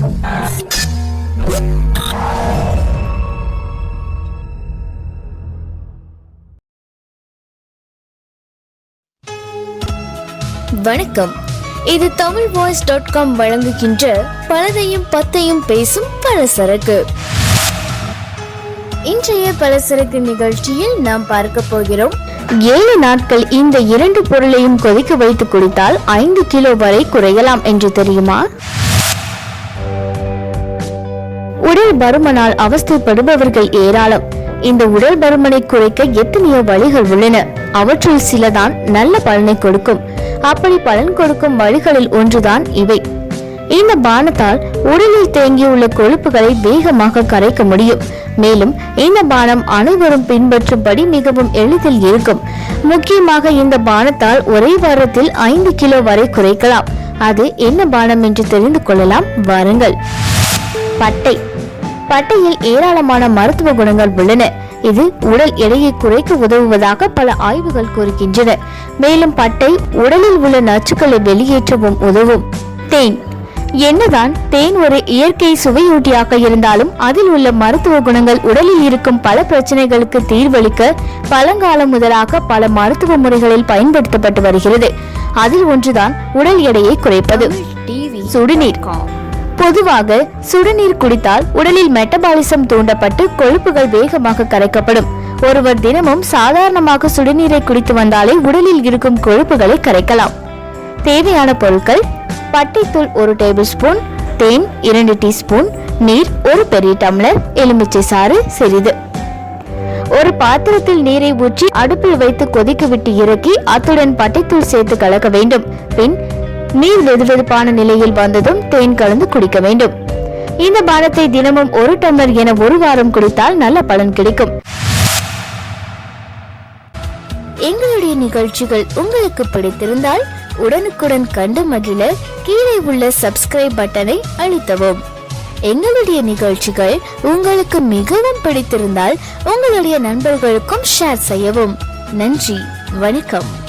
வணக்கம். இது Tamil voice dot com வழங்குகின்ற பலதையும் பத்தையும் பேசும் பலசரக்கு. இன்றைய பலசரக்கு நிகழ்ச்சியில் நாம் பார்க்க போகிறோம். ஏழு நாட்கள் இந்த இரண்டு பொருளையும் கொதிக்க வைத்து குடித்தால் ஐந்து கிலோ வரை குறையலாம் என்று தெரியுமா? உடல் பருமனால் அவஸ்தைப்படுபவர்கள் ஏராளம். இந்த உடல் பருமனை குறைக்க எத்தனையோ வழிகள் உள்ளன. அவற்றுள் சிலதான் நல்ல பலனை கொடுக்கும். அப்படி பலன் கொடுக்கும் வழிகளில் ஒன்றுதான் இவை. இந்த பானத்தால் உடலில் தேங்கியுள்ள கொழுப்புகளை வேகமாக கரைக்க முடியும். மேலும் இந்த பானம் அனைவரும் பின்பற்றும்படி மிகவும் எளிதில் இருக்கும். முக்கியமாக இந்த பானத்தால் ஒரே வாரத்தில் ஐந்து கிலோ வரை குறைக்கலாம். அது என்ன பானம் என்று தெரிந்து கொள்ளலாம்? வாருங்கள். பட்டை. பட்டையில் ஏராளமான மருத்துவ குணங்கள் உள்ளன. இது உடல் எடையை குறைக்க உதவுவதாக பல ஆய்வுகள் கூறுகின்றன. மேலும் பட்டை உடலில் உள்ள நச்சுக்களை வெளியேற்றவும் உதவும். தேன். என்னதான் தேன் ஒரு இயற்கை சுவையூட்டியாக இருந்தாலும் அதில் உள்ள மருத்துவ குணங்கள் உடலில் இருக்கும் பல பிரச்சனைகளுக்கு தீர்வளிக்க பழங்காலம் முதலாக பல மருத்துவ முறைகளில் பயன்படுத்தப்பட்டு வருகிறது. அதில் ஒன்றுதான் உடல் எடையை குறைப்பது. சுடுநீர். பொதுவாக சுடுநீர் குடித்தால் உடலில் மெட்டபாலிசம் தூண்டப்பட்டு கொழுப்புகள் வேகமாக கரைக்கப்படும். ஒருவர் தினமும் சாதாரணமாக சுடுநீரை குடித்து வந்தாலே உடலில் இருக்கும் கொழுப்புகளை கரைக்கலாம். தேவையான பொருட்கள் பட்டைத்தூள் ஒரு டேபிள் ஸ்பூன் தேன் இரண்டு டீஸ்பூன் நீர் ஒரு பெரிய டம்ளர் எலுமிச்சை சாறு சிறிது. ஒரு பாத்திரத்தில் நீரை ஊற்றி அடுப்பில் வைத்து கொதிக்க விட்டு இறக்கி அத்துடன் பட்டைத்தூள் சேர்த்து கலக்க வேண்டும். பின் நீர் வெதுவெதுப்பான நிலையில் வந்ததும் தேன் கலந்து குடிக்க வேண்டும். இந்த பானத்தை தினமும் ஒரு டம்ளர் என ஒரு வாரம் குடித்தால் நல்ல பலன் கிடைக்கும். எங்களுடைய நிகழ்ச்சிகள் உங்களுக்கு பிடித்திருந்தால் உடனுக்குடன் கண்டு மகிழ கீழே உள்ள சப்ஸ்கிரைப் பட்டனை அழுத்தவும். எங்களுடைய நிகழ்ச்சிகள் உங்களுக்கு மிகவும் பிடித்திருந்தால் உங்களுடைய நண்பர்களுக்கும் ஷேர் செய்யவும். நன்றி வணக்கம்.